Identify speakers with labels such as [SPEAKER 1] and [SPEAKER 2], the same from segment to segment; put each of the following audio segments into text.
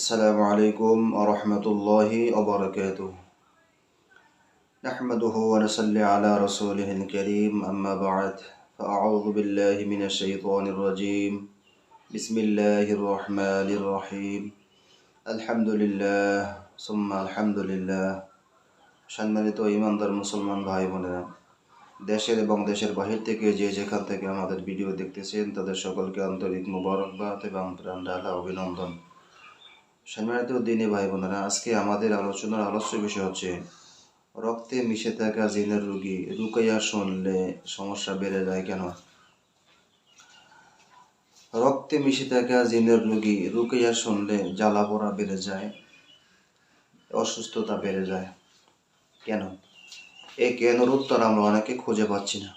[SPEAKER 1] السلام عليكم ورحمة الله وبركاته نحمده ونصلي على رسوله الكريم أما بعد فأعوذ بالله من الشيطان الرجيم بسم الله الرحمن الرحيم الحمد لله ثم الحمد لله সম্মানিত ইমানদার মুসলমান ভাই বোনেরা দেশের এবং দেশের বাহির থেকে যে যেখান থেকে আমাদের ভিডিও দেখতেছেন তাদের সকলকে আন্তরিক মোবারকবাদ এবং প্রাণ ঢালা অভিনন্দন সম্মানিত দিনে ভাই বোনেরা আজকে আমাদের আলোচনার আলোচ্য বিষয় হচ্ছে, রক্তে মিশে থাকা জিনের রোগী রুকাইয়া শুনলে সমস্যা বেড়ে যায় কেন? রক্তে মিশে থাকা জিনের রোগী রুকাইয়া শুনলে জ্বালা পোড়া বেড়ে যায়, অসুস্থতা বেড়ে যায়। কেন? এই কেনর উত্তর আমরা অনেকে খুঁজে পাচ্ছি না।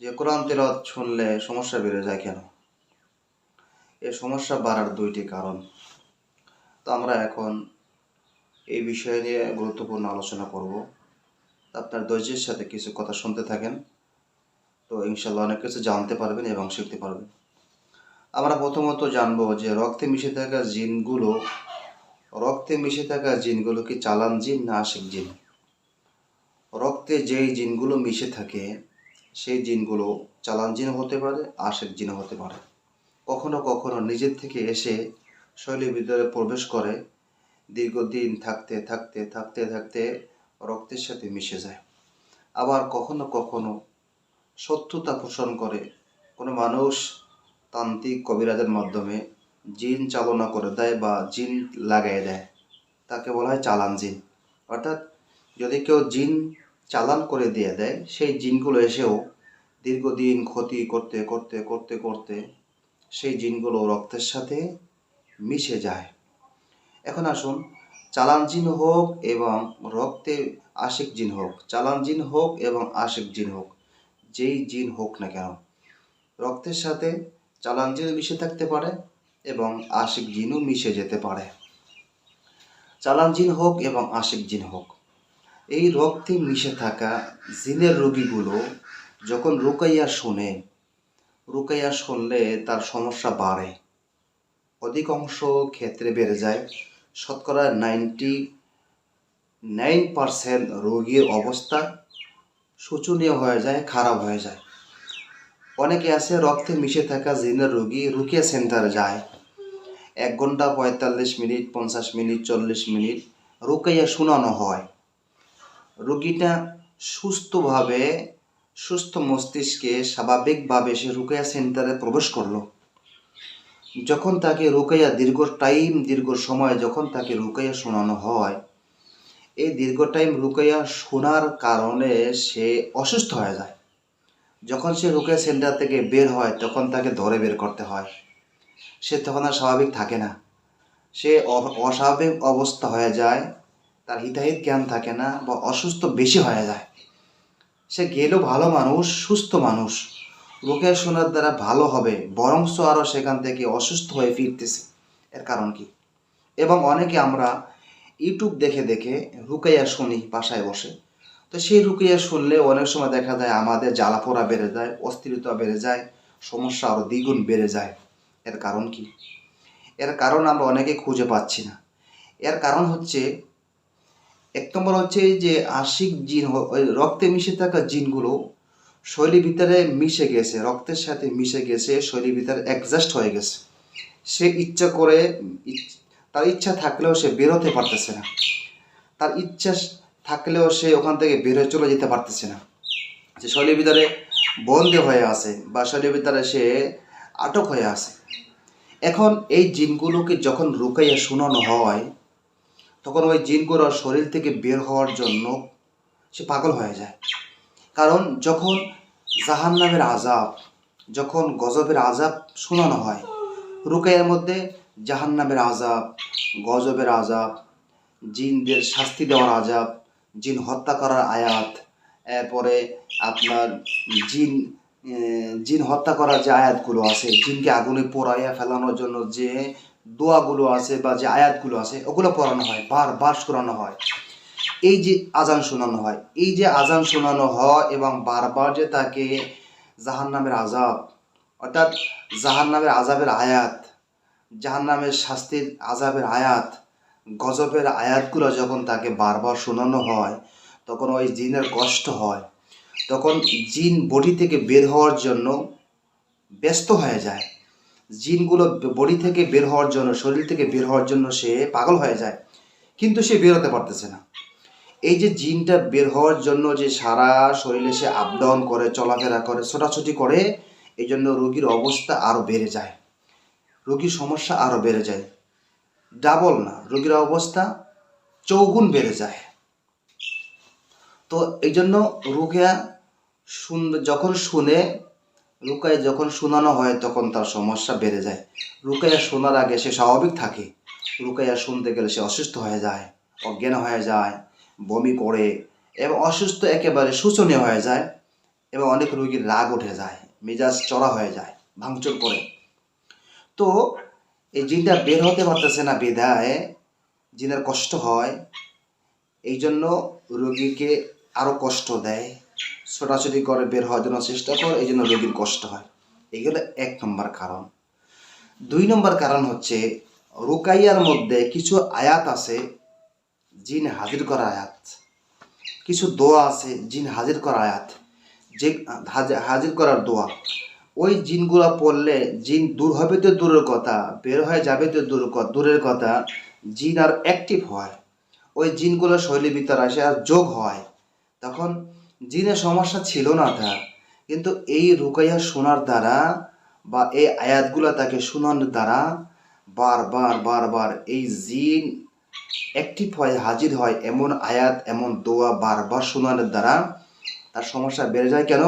[SPEAKER 1] যে কোরআন তেলাওয়াত শুনলে সমস্যা বেড়ে যায় কেন? এ সমস্যা বাড়ার দুইটি কারণ। তো আমরা এখন এই বিষয় নিয়ে গুরুত্বপূর্ণ আলোচনা করব। আপনার ধৈর্যের সাথে কিছু কথা শুনতে থাকেন, তো ইনশাল্লাহ অনেক কিছু জানতে পারবেন এবং শিখতে পারবেন। আমরা প্রথমত জানব যে রক্তে মিশে থাকা জিনগুলো, রক্তে মিশে থাকা জিনগুলো কি চালান জিন না আশিক জিন? রক্তে যেই জিনগুলো মিশে থাকে, সেই জিনগুলো চালান জিন হতে পারে আশেক জিন হতে পারে। কখনো কখনো নিজের থেকে এসে শৈলীর ভিতরে প্রবেশ করে, দীর্ঘদিন থাকতে থাকতে থাকতে থাকতে রক্তের সাথে মিশে যায়। আবার কখনো কখনো শত্রুতা পোষণ করে। কোনো মানুষ তান্ত্রিক কবিরাজের মাধ্যমে জিন চালনা করে দেয় বা জিন লাগাই দেয়। তাকে বলা হয় চালান জিন। অর্থাৎ যদি কেউ জিন চালান করে দিয়ে দেয়, সেই জিনগুলো এসেও দীর্ঘদিন ক্ষতি করতে করতে করতে করতে সেই জিনগুলো রক্তের সাথে মিশে যায়। এখন আসুন, চালান জিন হোক এবং রক্তে আশিক জিন হোক, চালান জিন হোক এবং আশিক জিন হোক, যেই জিন হোক না কেন, রক্তের সাথে চালান জিন মিশে থাকতে পারে এবং আশিক জিনও মিশে যেতে পারে। চালান জিন হোক এবং আশিক জিন হোক, এই রক্তে মিশে থাকা জিনের রোগীগুলো যখন রুকাইয়া শোনে, রুকাইয়া শুনলে তার সমস্যা বাড়ে। অধিকাংশ ক্ষেত্রে বেড়ে যায়। শতকরা নাইনটি নাইন পারসেন্ট রোগীর অবস্থা শোচনীয় হয়ে যায়, খারাপ হয়ে যায়। অনেকে আছে, রক্তে মিশে থাকা জিনের রোগী রুকিয়া সেন্টারে যায়। এক ঘণ্টা পঁয়তাল্লিশ মিনিট, পঞ্চাশ মিনিট, চল্লিশ মিনিট রুকাইয়া শোনানো হয়। রোগীটা সুস্থভাবে, সুস্থ মস্তিষ্কে স্বাভাবিকভাবে সে রুকাইয়া সেন্টারে প্রবেশ করল। যখন তাকে রুকাইয়া দীর্ঘ টাইম, দীর্ঘ সময় যখন তাকে রুকাইয়া শোনানো হয়, এই দীর্ঘ টাইম রুকাইয়া শোনার কারণে সে অসুস্থ হয়ে যায়। যখন সে রুকাইয়া সেন্টার থেকে বের হয়, তখন তাকে ধরে বের করতে হয়। সে তখন আর স্বাভাবিক থাকে না। সে অস্বাভাবিক অবস্থা হয়ে যায়, তার হিতাহিত জ্ঞান থাকে না বা অসুস্থ বেশি হয়ে যায়। সে গেলেও ভালো মানুষ, সুস্থ মানুষ। রোকেয়া শোনার দ্বারা ভালো হবে, বরংস আরও সেখান থেকে অসুস্থ হয়ে ফিরতেছে। এর কারণ কি? এবং অনেকে আমরা ইউটিউব দেখে দেখে রুকাইয়া শুনি বাসায় বসে। তো সেই রুকাইয়া শুনলে অনেক সময় দেখা যায় আমাদের জ্বালাপোড়া বেড়ে যায়, অস্থিরতা বেড়ে যায়, সমস্যা আরও দ্বিগুণ বেড়ে যায়। এর কারণ কি? এর কারণ আমরা অনেকে খুঁজে পাচ্ছি না। এর কারণ হচ্ছে, এক নম্বর হচ্ছে যে আশিক জিন রক্তে মিশে থাকা জিনগুলো শৈলী ভিতরে মিশে গেছে, রক্তের সাথে মিশে গেছে, শৈলী ভিতরে অ্যাডজাস্ট হয়ে গেছে। সে ইচ্ছা করে তার ইচ্ছা থাকলেও সে বেরোতে পারতেছে না। তার ইচ্ছা থাকলেও সে ওখান থেকে বের হয়ে চলে যেতে পারতেছে না। যে শৈলীর ভিতরে বন্দী হয়ে আছে বা শৈলীর ভিতরে সে আটক হয়ে আছে। এখন এই জিনগুলোকে যখন রুকাইয়া শোনানো হয়, তখন ওই জিনগুলোর শরীর থেকে বের হওয়ার জন্য সে পাগল হয়ে যায়। কারণ যখন জাহান্নামের আজাব যখন গজবের আজাব শোনানো হয়, রুকাইয়ের মধ্যে জাহান্নামের আজাব গজবের আজাব জিনদের শাস্তি দেওয়ার আজাব জিন হত্যা করার আয়াত, এরপরে আপনার জিন জিন হত্যা করার যে আয়াতগুলো আছে, জিনকে আগুনে পোড়াইয়া ফেলানোর জন্য যে দোয়াগুলো আছে বা যে আয়াতগুলো আছে, ওগুলো পড়ানো হয়, বারবার শোনানো হয়। এই যে আজান শোনানো হয়, এই যে আজান শোনানো হয় এবং বারবার যে তাকে জাহান্নামের আজাব অর্থাৎ জাহান্নামের আজাবের আয়াত, জাহান্নামের শাস্তির আজাবের আয়াত, গজবের আয়াতগুলো যখন তাকে বারবার শোনানো হয়, তখন ওই জিনের কষ্ট হয়, তখন জিন বডি থেকে বের হওয়ার জন্য ব্যস্ত হয়ে যায়। জিনগুলো বডি থেকে বের হওয়ার জন্য, শরীর থেকে বের হওয়ার জন্য সে পাগল হয়ে যায়, কিন্তু সে বের হতে পারতেছে না। এই যে জিনটা বের হওয়ার জন্য যে সারা শরীরে সে আপ ডাউন করে, চলাফেরা করে, ছোটাছুটি করে, এই জন্য রোগীর অবস্থা আরও বেড়ে যায়। রোগীর সমস্যা আরও বেড়ে যায়। ডাবল না, রোগীর অবস্থা চৌগুণ বেড়ে যায়। তো এই জন্য রুকিয়া শুন যখন শুনে রুকায় যখন শোনানো হয়, তখন তার সমস্যা বেড়ে যায়। রুকাইয়া শোনার আগে সে স্বাভাবিক থাকে। রুকাইয়া শুনতে গেলে সে অসুস্থ হয়ে যায়, অজ্ঞান হয়ে যায়। বমি করে এবং অসুস্থ একেবারে শোচনীয় হয়ে যায় এবং অনেক রোগীর রাগ উঠে যায়, মেজাজ চড়া হয়ে যায়, ভাঙচুর করে। তো এই জিনটা বের হতে পারতেছে না বেদায়, জিনের কষ্ট হয় এই জন্য রোগীকে আরও কষ্ট দেয়, ছোটাছুটি করে বের হওয়ার জন্য চেষ্টা করে এই জন্য রোগীর কষ্ট হয়। এগুলো এক নম্বর কারণ। দুই নম্বর কারণ হচ্ছে, রুকাইয়ার মধ্যে কিছু আয়াত আছে জিন হাজির করা আয়াত। কিছু দোয়া আছে, জিন হাজির করা আয়াত। যে হাজির করার দোয়া। ওই জিনগুলা পড়লে জিন দূর হবে তো দূরের কথা, বের হয়ে যাবে তো দূর দূরের কথা, জিন আর অ্যাক্টিভ হয়। ওই জিনগুলো শৈলী ভিতরে আসে আর যোগ হয়। তখন জিনের সমস্যা ছিল না তার কিন্তু এই রুকাইয়া শোনার দ্বারা বা এই আয়াতগুলো তাকে শোনানোর দ্বারা বারবার বারবার এই জিন অ্যাক্টিভ হয় হাজির হয় এমন আয়াত, এমন দোয়া বারবার শোনানোর দ্বারা তার সমস্যা বেড়ে যায় কেন?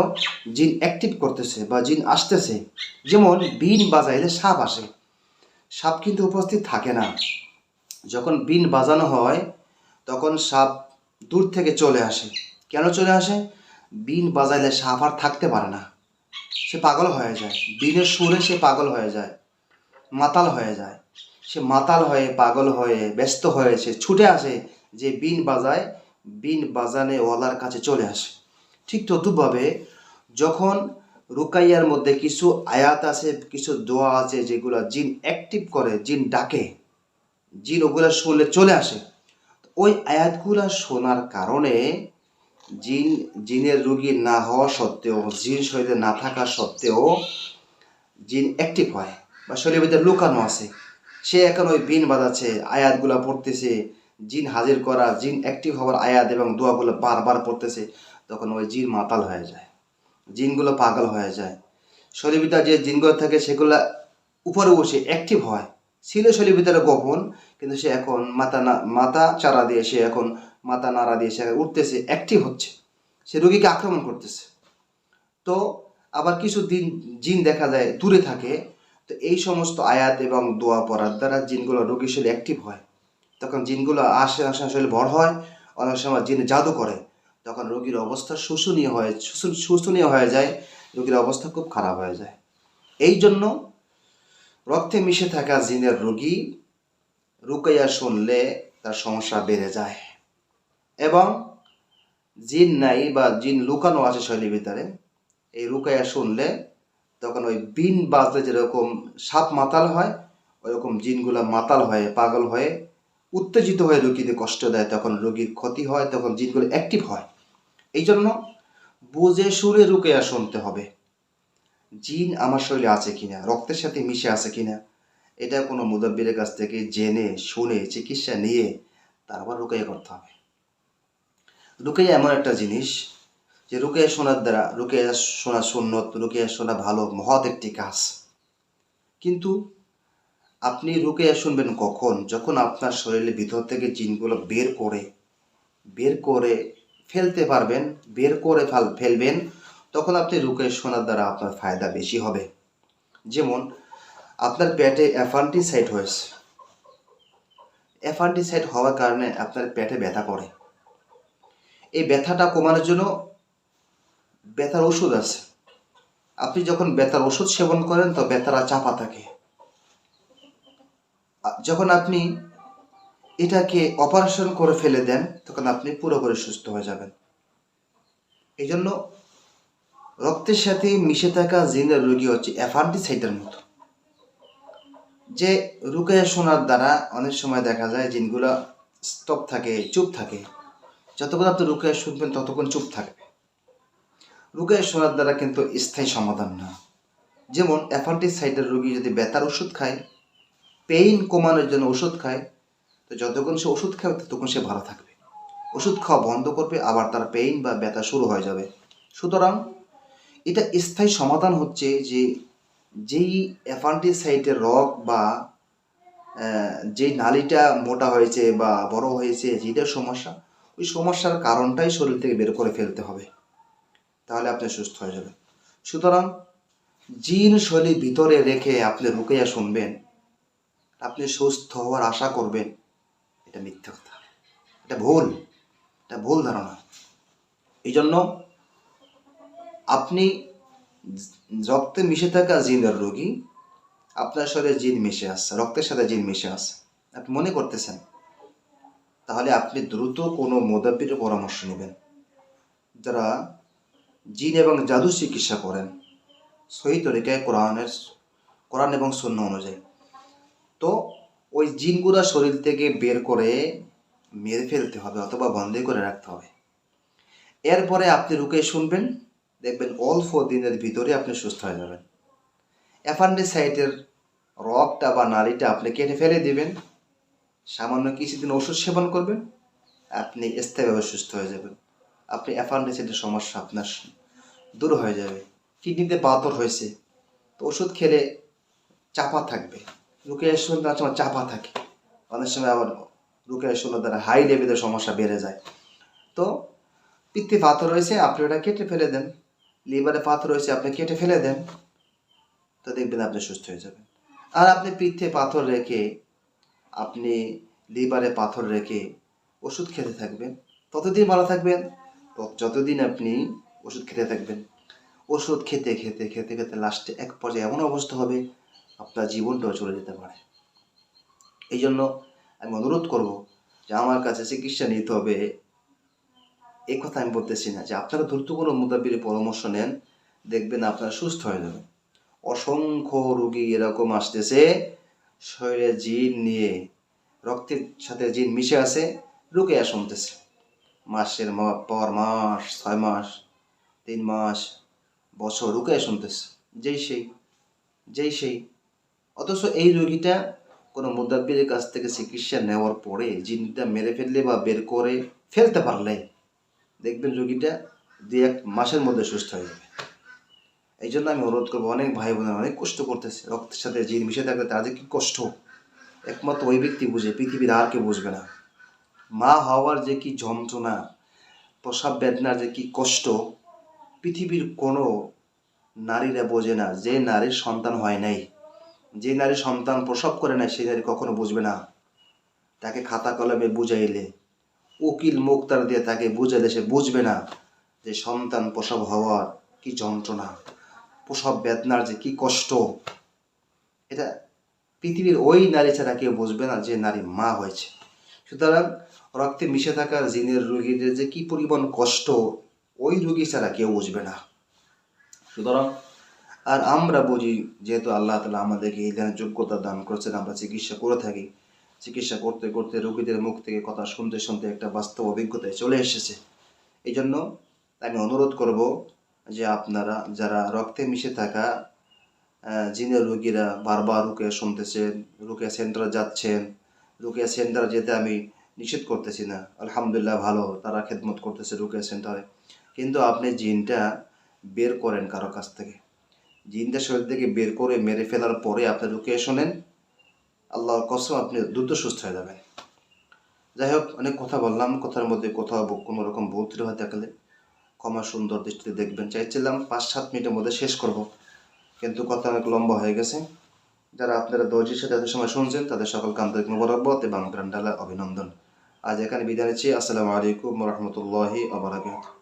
[SPEAKER 1] জিন অ্যাক্টিভ করতেছে বা জিন আসতেছে। যেমন বিন বাজাইলে সাপ আসে। সাপ কিন্তু উপস্থিত থাকে না। যখন বিন বাজানো হয়, তখন সাপ দূর থেকে চলে আসে। কেন চলে আসে? বিন বাজাইলে সাপ আর থাকতে পারে না। সে পাগল হয়ে যায়। বিনের সুরে সে পাগল হয়ে যায়। মাতাল হয়ে যায়। সে মাতাল হয়ে, পাগল হয়ে, ব্যস্ত হয়ে সে ছুটে আসে যে বিন বাজায়, বিন বাজানে ওয়ালার কাছে চলে আসে। ঠিক তদ্রুপভাবে যখন রুকাইয়ার মধ্যে কিছু আয়াত আছে, কিছু দোয়া আছে যেগুলো জিন অ্যাক্টিভ করে, জিন ডাকে, জিন ওগুলো শুনলে চলে আসে। ওই আয়াতগুলো শোনার কারণে জিন, জিনের রুগী না হওয়া সত্ত্বেও, জিন শরীরে না থাকা সত্ত্বেও জিন অ্যাক্টিভ হয় বা শরীরের ভিতরে লুকানো আছে। সে এখন ওই বিন বাজাচ্ছে, আয়াতগুলো পড়তেছে, জিন হাজির করা, জিন অ্যাক্টিভ হওয়ার আয়াত এবং দোয়াগুলো বারবার পড়তেছে, তখন ওই জিন মাতাল হয়ে যায়, জিনগুলো পাগল হয়ে যায়। শরীর ভিতরে যে জিনগুলো থাকে সেগুলো উপরে বসে অ্যাক্টিভ হয়। ছিল শরীর ভিতরে গোপন, কিন্তু সে এখন মাথা না, মাথা চারা দিয়ে সে এখন মাথা নাড়া দিয়ে সে উঠতেছে অ্যাক্টিভ হচ্ছে। সে রোগীকে আক্রমণ করতেছে। তো আবার কিছু দিন, জিন দেখা যায়, দূরে থাকে তো এই সমস্ত আয়াত এবং দোয়া পড়ার দ্বারা জিনগুলো রোগীর শরীরে অ্যাক্টিভ হয়। তখন জিনগুলো আসে আসে আসলে ভর হয়, অনেক সময় জিনে জাদু করে। তখন রোগীর অবস্থা শোষণীয় হয়ে, শোষণ- শোষণীয় হয়ে যায়, রোগীর অবস্থা খুব খারাপ হয়ে যায়। এই জন্য রক্তে মিশে থাকা জিনের রোগী রুকাইয়া শুনলে তার সমস্যা বেড়ে যায়। এবং জিন নাই বা জিন লুকানো আছে শৈলীর ভিতরে, এই রুকাইয়া শুনলে তখন ওই বিন বাজলে যেরকম সাপ মাতাল হয় ওইরকম জিনগুলো মাতাল হয়ে, পাগল হয়ে, উত্তেজিত হয়ে রোগীদের কষ্ট দেয়, তখন রোগীর ক্ষতি হয়, তখন জিনগুলো অ্যাক্টিভ হয়। এই জন্য বুঝে সুরে রুকাইয়া শুনতে হবে, জিন আমার শরীরে আছে কিনা, রক্তের সাথে মিশে আছে কিনা, এটা কোনো মুদব্বিরের কাছ থেকে জেনে, শুনে, চিকিৎসা নিয়ে তারপর রুকাইয়া করতে হবে। রুকাইয়া এমন একটা জিনিস যে রুকাইয়া শোনার দ্বারা রুকাইয়া শোনা সুন্নত রুকাইয়া শোনা ভালো, মহৎ একটি কাজ। কিন্তু আপনি রুকাইয়া শুনবেন কখন? যখন আপনার শরীরের ভিতর থেকে জিনগুলো বের করে বের করে ফেলতে পারবেন, বের করে ফেল, ফেলবেন, তখন আপনি রুকাইয়া শোনার দ্বারা আপনার ফায়দা বেশি হবে। যেমন, আপনার পেটে অ্যাফান্টিসাইড হয়েছে। অ্যাফান্টিসাইড হওয়ার কারণে আপনার পেটে ব্যথা করে। এই ব্যথাটা কমানোর জন্য ব্যথার ওষুধ আছে। আপনি যখন ব্যথার ওষুধ সেবন করেন, তো ব্যথাটা চাপা থাকে। যখন আপনি এটাকে অপারেশন করে ফেলে দেন, তখন আপনি পুরোপুরি সুস্থ হয়ে যাবেন। এই জন্য রক্তের সাথে মিশে থাকা জিনের রোগী হচ্ছে অ্যাফান্টিসাইডের মতো। যে রুকে শোনার দ্বারা অনেক সময় দেখা যায় জিনগুলো স্টপ থাকে, চুপ থাকে। যতক্ষণ আপনি রুকে শুনবেন, ততক্ষণ চুপ থাকবে। রুকে শোনার দ্বারা কিন্তু স্থায়ী সমাধান না। যেমন অ্যাফান্টিসাইডের রোগী যদি ব্যথার ওষুধ খায়, পেইন কমানোর জন্য ওষুধ খায়, তো যতক্ষণ সে ওষুধ খাবে ততক্ষণ সে ভালো থাকবে। ওষুধ খাওয়া বন্ধ করবে, আবার তার পেইন বা ব্যথা শুরু হয়ে যাবে। সুতরাং এটা স্থায়ী সমাধান হচ্ছে যে যেই অ্যাফান্টিসাইটের রগ বা যেই নালীটা মোটা হয়েছে বা বড় হয়েছে যেটা সমস্যা, ওই সমস্যার কারণটাই শরীর থেকে বের করে ফেলতে হবে। তাহলে আপনি সুস্থ হয়ে যাবেন। সুতরাং জিন শৈলী ভিতরে রেখে আপনি রুকেয়া শুনবেন, আপনি সুস্থ হওয়ার আশা করবেন, এটা মিথ্যা কথা। এটা ভুল এটা ভুল ধারণা। এই জন্য আপনি রক্তে মিশে থাকা জিনের রোগী, আপনার শরীরে জিন মিশে আসছে, রক্তের সাথে জিন মিশে আসছে। আপনি মনে করতেছেন, তাহলে আপনি দ্রুত কোনো মোদাব্বির পরামর্শ নেবেন। যারা জিন এবং জাদু চিকিৎসা করেন। সহি তরিকায় কোরআনের কোরআন এবং শূন্য অনুযায়ী। তো ওই জিনগুলা শরীর থেকে বের করে মেরে ফেলতে হবে অথবা বন্ধই করে রাখতে হবে। এরপরে আপনি রুকে শুনবেন, দেখবেন অল্প দিনের ভিতরে আপনি সুস্থ হয়ে যাবেন। অ্যাফান্ডিসাইটের রগটা বা নাড়িটা আপনি কেটে ফেলে দিবেন। সামান্য কিছুদিন ওষুধ সেবন করবেন। আপনি স্থায়ীভাবে সুস্থ হয়ে যাবেন। আপনি অ্যাফান্ডিসাইটের সমস্যা আপনার দূর হয়ে যাবে। কিডনিতে পাথর হয়েছে। তো ওষুধ খেলে চাপা থাকবে। রুকে শুনতে অনেক সময় চাপা থাকে। অনেক সময় আবার রুকে শুনলে দ্বারা হাই লেভেলের সমস্যা বেড়ে যায়। তো পিত্তে পাথর রয়েছে আপনি ওটা কেটে ফেলে দেন। লিভারে পাথর রয়েছে আপনি কেটে ফেলে দেন। তো দেখবেন আপনি সুস্থ হয়ে যাবেন। আর আপনি পিঠে পাথর রেখে, আপনি লিভারে পাথর রেখে ওষুধ খেতে থাকবেন। ততদিন ভালো থাকবেন। যতদিন আপনি ওষুধ খেতে থাকবেন। ওষুধ খেতে খেতে খেতে খেতে লাস্টে এক পর্যায়ে এমন অবস্থা হবে, আপনার জীবনটাও চলে যেতে পারে। এই জন্য আমি অনুরোধ করব যে আমার কাছে চিকিৎসা নিতে হবে। এই কথা আমি বলতেছি না যে আপনারা দ্রুত কোনো মোতাবির পরামর্শ নেন, দেখবেন আপনারা সুস্থ হয়ে যাবেন। অসংখ্য রোগী এরকম আসতেছে, শরীরে জিন নিয়ে, রক্তের সাথে জিন মিশে আছে রুকে শুনতেছে মাসের পর মাস, ছয় মাস তিন মাস, বছর রুকে শুনতেছে। যেই সেই যেই সেই। অথচ এই রোগীটা কোনো মুদাব্বিরের কাছ থেকে চিকিৎসা নেওয়ার পরে জিনটা মেরে ফেললে বা বের করে ফেলতে পারলে, দেখবেন রোগীটা দুই এক মাসের মধ্যে সুস্থ হয়ে যাবে। এই জন্য আমি অনুরোধ করব, অনেক ভাই বোনেরা অনেক কষ্ট করতেছে, রক্তের সাথে জিন মিশে থাকলে তাদের কি কষ্ট। একমাত্র ওই ব্যক্তি বুঝে, পৃথিবীর আর কেউ বুঝবে না। মা হওয়ার যে কি যন্ত্রণা, প্রসাব বেদনার যে কি কষ্ট পৃথিবীর কোনো নারীরা বোঝে না, যে নারীর সন্তান হয় নাই। যে নারী সন্তান প্রসব করে না সেই নারী কখনো বুঝবে না। তাকে খাতা কলমে বুঝাইলে, উকিল মুক্তার দিয়ে তাকে বুঝাইলে সে বুঝবে না যে সন্তান প্রসব হওয়ার কি যন্ত্রণা, প্রসব বেদনার যে কি কষ্ট। এটা পৃথিবীর ওই নারী ছাড়া কেউ বুঝবে না যে নারী মা হয়েছে। সুতরাং রক্তে মিশে থাকা জিনের রোগীদের যে কি পরিমাণ কষ্ট ওই রুগী ছাড়া কেউ বুঝবে না। সুতরাং আর আমরা বুঝি যেহেতু আল্লাহ তালা আমাদেরকে এই ধরনের যোগ্যতা দান করেছেন আমরা চিকিৎসা করে থাকি। চিকিৎসা করতে করতে রোগীদের মুখ থেকে কথা শুনতে শুনতে একটা বাস্তব অভিজ্ঞতায় চলে এসেছে। এই জন্য আমি অনুরোধ করব যে আপনারা যারা রক্তে মিশে থাকা জিনের রোগীরা বারবার রুকে শুনতেছেন রুকে সেন্টারে যাচ্ছেন রুকে সেন্টারে যেতে আমি নিষেধ করতেছি না। আলহামদুলিল্লাহ ভালো তারা খেদমত করতেছে রুকে সেন্টারে। কিন্তু আপনি জিনটা বের করেন কারও কাছ থেকে। জিনটা শরীর থেকে বের করে মেরে ফেলার পরে আপনি রুকে শোনেন আল্লাহর কসম আপনি দ্রুত সুস্থ হয়ে যাবেন। যাই হোক, অনেক কথা বললাম, কথার মধ্যে কোথাও কোনো রকম ভুল ত্রুটি হয়ে থাকলে ক্ষমা সুন্দর দৃষ্টিতে দেখবেন। চাইছিলাম পাঁচ, সাত মিনিটের মধ্যে শেষ করব, কিন্তু কথা অনেক লম্বা হয়ে গেছে। যারা আপনারা ধৈর্যের সাথে এত সময় শুনছেন, তাদের সকলকে আন্তরিক মোবারকবাদ এবং গ্রান্ডালা অভিনন্দন। আজ এখানে বিদায় নিচ্ছি। আসসালামু আলাইকুম রহমতুল্লাহি আবরাকাতুহ